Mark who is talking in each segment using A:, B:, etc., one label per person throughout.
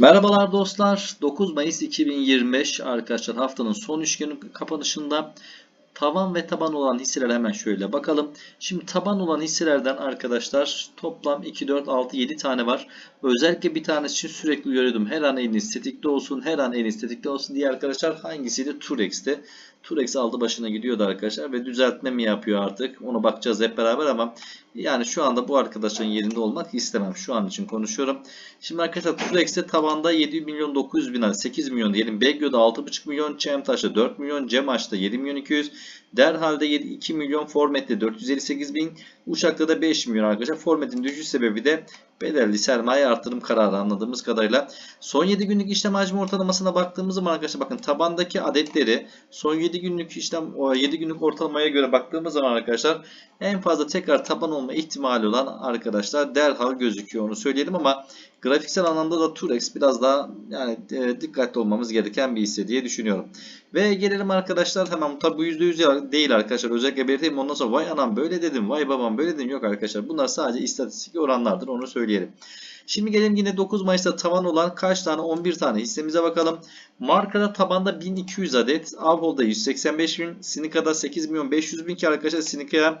A: Merhabalar dostlar. 9 Mayıs 2025 arkadaşlar haftanın son iş günü kapanışında tavan ve taban olan hisseler hemen şöyle bakalım. Şimdi taban olan hisselerden arkadaşlar toplam 2, 4, 6, 7 tane var. Özellikle bir tanesi için sürekli uyarıyordum. Her an eliniz tetikte olsun, her an eliniz tetikte olsun diye arkadaşlar hangisiydi? Turex'te. Turex aldı başına gidiyordu arkadaşlar ve düzeltme mi yapıyor artık? Ona bakacağız hep beraber ama yani şu anda bu arkadaşların yerinde olmak istemem. Şu an için konuşuyorum. Şimdi arkadaşlar Turex'te tabanda 7 milyon 900 bin 8 milyon diyelim. Begyo'da 6,5 milyon. Çemtaş'ta 4 milyon. Cemaş'ta 7 milyon 200. Derhal'de 7, 2 milyon. Formet'te 458 bin. Uçak'ta da 5 milyon arkadaşlar. Formet'in düşüş sebebi de bedelli sermaye artırım kararı anladığımız kadarıyla. Son 7 günlük işlem hacmi ortalamasına baktığımız zaman arkadaşlar bakın tabandaki adetleri son 7 günlük işlem 7 günlük ortalamaya göre baktığımız zaman arkadaşlar en fazla tekrar taban olma ihtimali olan arkadaşlar derhal gözüküyor onu söyleyelim ama grafiksel anlamda da Turex biraz daha yani e, dikkatli olmamız gereken bir hisse diye düşünüyorum. Ve gelelim arkadaşlar hemen tabi bu %100 değil arkadaşlar özellikle belirteyim ondan sonra vay anam böyle dedim vay babam böyle dedim yok arkadaşlar bunlar sadece istatistik oranlardır onu söyleyelim. Şimdi gelelim yine 9 Mayıs'ta tavan olan kaç tane 11 tane hissemize bakalım. Markada tabanda 1200 adet. Avhol'da 185 bin. Sinika'da 8 milyon 500 bin ki arkadaşlar Sinika'ya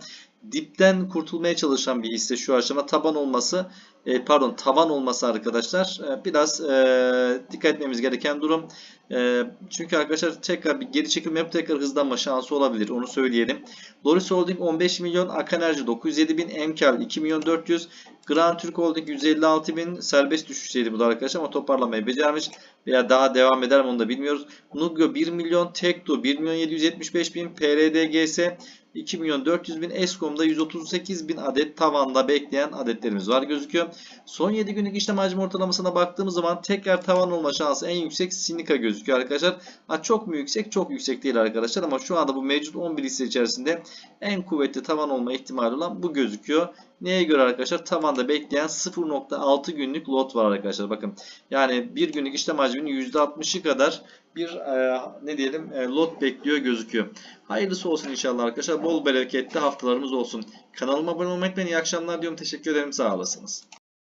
A: dipten kurtulmaya çalışan bir hisse şu aşama taban olması e, pardon tavan olması arkadaşlar e, biraz e, dikkat etmemiz gereken durum. E, çünkü arkadaşlar tekrar bir geri çekilme yapıp tekrar hızlanma şansı olabilir onu söyleyelim. Loris Holding 15 milyon, Ak Enerji 907 bin, Emkal 2 milyon 400, Grand Türk Holding 156 bin serbest düşüşteydi bu da arkadaşlar ama toparlamayı becermiş veya daha devam eder mi onu da bilmiyoruz. Nugro 1 milyon, Tekdo 1 milyon 775 bin, PRDGS 2 milyon 400 bin, Eskom'da 138 bin adet tavanda bekleyen adetlerimiz var gözüküyor. Son 7 günlük işlem hacmi ortalamasına baktığımız zaman tekrar tavan olma şansı en yüksek Sinika gözüküyor arkadaşlar. Ha, çok mu yüksek? Çok yüksek değil arkadaşlar ama şu anda bu mevcut 11 hisse içerisinde en kuvvetli tavan olma ihtimali olan bu gözüküyor. Neye göre arkadaşlar? Tavanda bekleyen 0.6 günlük lot var arkadaşlar. Bakın yani bir günlük işlem hacminin %60'ı kadar bir e, ne diyelim e, lot bekliyor gözüküyor. Hayırlısı olsun inşallah arkadaşlar. Bol bereketli haftalarımız olsun. Kanalıma abone olmayı unutmayın. İyi akşamlar diyorum. Teşekkür ederim. Sağ olasınız.